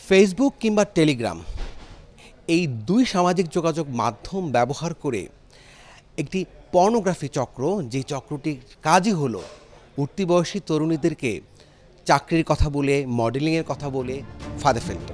Facebook কিংবা Telegram এই দুই সামাজিক যোগাযোগ মাধ্যম ব্যবহার করে একটি পর্নোগ্রাফি চক্র, যে চক্রটির কাজই হলো উঠতি বয়সী তরুণীদেরকে চাকরির কথা বলে, মডেলিংয়ের কথা বলে ফাঁদে ফেলত।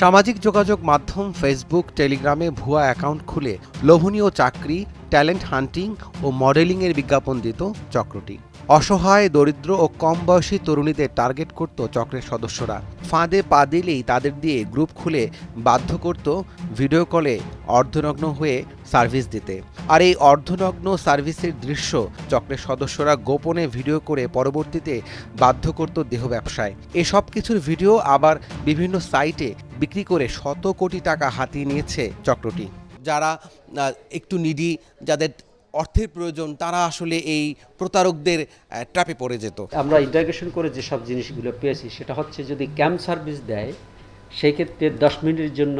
সামাজিক যোগাযোগ মাধ্যম ফেসবুক টেলিগ্রামে ভুয়া অ্যাকাউন্ট খুলে লোভনীয় চাকরি ট্যালেন্ট হান্টিং ও মডেলিংয়ের বিজ্ঞাপন দিত চক্রটি। অসহায়, দরিদ্র ও কম বয়সী তরুণীদের টার্গেট করত চক্রের সদস্যরা। ফাঁদে পা দিলেই তাদের দিয়ে গ্রুপ খুলে বাধ্য করত ভিডিও কলে অর্ধনগ্ন হয়ে সার্ভিস দিতে। আর এই অর্ধনগ্ন সার্ভিসের দৃশ্য চক্রের সদস্যরা গোপনে ভিডিও করে পরবর্তীতে বাধ্য করত দেহ ব্যবসায়। এসব কিছুর ভিডিও আবার বিভিন্ন সাইটে বিক্রি করে শত কোটি টাকা হাতিয়ে নিয়েছে চক্রটি। যারা একটু নিডি, যাদের অর্থের প্রয়োজন, তারা আসলে এই প্রতারকদের ট্র্যাপে পড়ে যেত। আমরা ইন্টাগ্রেশন করে যেসব জিনিসগুলো পেয়েছি, সেটা হচ্ছে যদি ক্যাম্প সার্ভিস দেয়, সেই ক্ষেত্রে দশ মিনিটের জন্য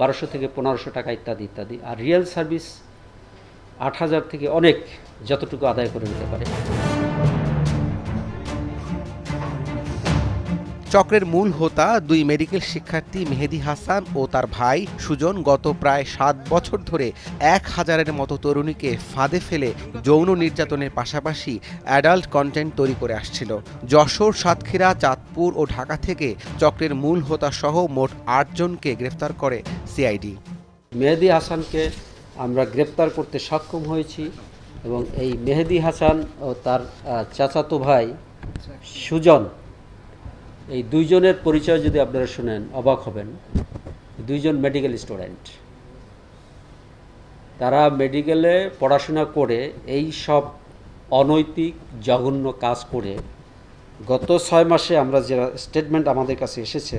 বারোশো থেকে পনেরোশো টাকা ইত্যাদি ইত্যাদি। আর রিয়েল সার্ভিস আট হাজার থেকে অনেক যতটুকু আদায় করে নিতে পারে। চক্রের মূল হোতা দুই মেডিকেল শিক্ষার্থী মেহেদি হাসান ও তার ভাই সুজন গত প্রায় সাত বছর ধরে এক হাজারের মতো তরুণীকে ফাঁদে ফেলে যৌন নির্যাতনের পাশাপাশি অ্যাডাল্ট কন্টেন্ট তৈরি করে আসছিল। যশোর, সাতক্ষীরা, চাঁদপুর ও ঢাকা থেকে চক্রের মূল হোতা সহ মোট আটজনকে গ্রেফতার করে সিআইডি। মেহেদি হাসানকে আমরা গ্রেপ্তার করতে সক্ষম হয়েছি এবং এই মেহেদি হাসান ও তার চাচাতো ভাই সুজন এই দুইজনের পরিচয় যদি আপনারা শুনেন, অবাক হবেন। দুইজন মেডিকেল স্টুডেন্ট তারা মেডিকেলে পড়াশোনা করে, এই সব অনৈতিক, জঘন্য কাজ করে গত ছয় মাসে আমরা যে স্টেটমেন্ট আমাদের কাছে এসেছে,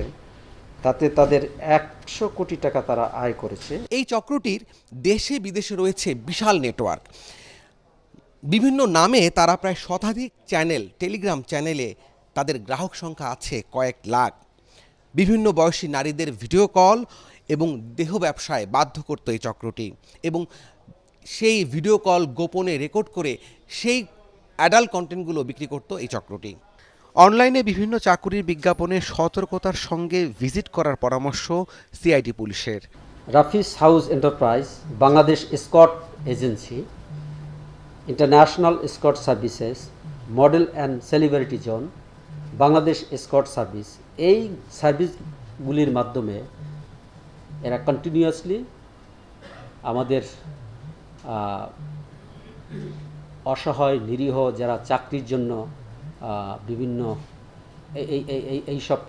তাতে তাদের একশো কোটি টাকা তারা আয় করেছে। এই চক্রটির দেশে বিদেশে রয়েছে বিশাল নেটওয়ার্ক বিভিন্ন নামে তারা প্রায় শতাধিক চ্যানেল টেলিগ্রাম চ্যানেলে তাদের গ্রাহক সংখ্যা আছে কয়েক লাখ। বিভিন্ন বয়সী নারীদের ভিডিও কল এবং দেহ ব্যবসায় বাধ্য করত এই চক্রটি এবং সেই ভিডিও কল গোপনে রেকর্ড করে সেই অ্যাডাল্ট কন্টেন্টগুলো বিক্রি করত এই চক্রটি। অনলাইনে বিভিন্ন চাকুরির বিজ্ঞাপনে সতর্কতার সঙ্গে ভিজিট করার পরামর্শ সিআইডি পুলিশের। Rafis house enterprise, Bangladesh escort agency, international escort services, model and celebrity zone Bangladesh escort service এই সার্ভিসগুলির মাধ্যমে এরা কন্টিনিউয়াসলি আমাদের অসহায়, নিরীহ যারা চাকরির জন্য বিভিন্ন এই এই- এই এইসব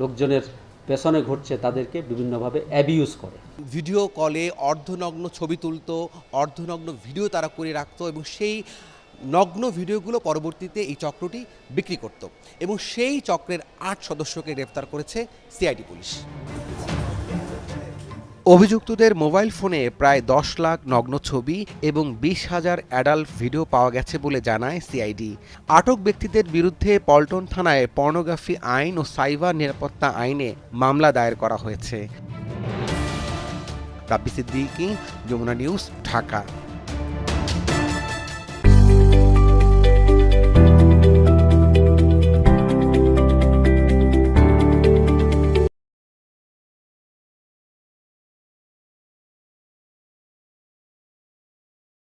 লোকজনের পেছনে ঘটছে তাদেরকে বিভিন্নভাবে অ্যাবিউজ করে। ভিডিও কলে অর্ধনগ্ন ছবি তুলতো, অর্ধনগ্ন ভিডিও তারা করে রাখতো এবং সেই নগ্ন ভিডিওগুলো পরবর্তীতে এই চক্রটি বিক্রি করত এবং সেই চক্রের আট সদস্যকে গ্রেফতার করেছে সিআইডি পুলিশ। অভিযুক্তদের মোবাইল ফোনে প্রায় দশ লাখ নগ্ন ছবি এবং বিশ হাজার অ্যাডাল্ট ভিডিও পাওয়া গেছে বলে জানায় সিআইডি। আটক ব্যক্তিদের বিরুদ্ধে পল্টন থানায় পর্নোগ্রাফি আইন ও সাইবার নিরাপত্তা আইনে মামলা দায়ের করা হয়েছে। রাব্বি সিদ্দিকী, যমুনা নিউজ, ঢাকা।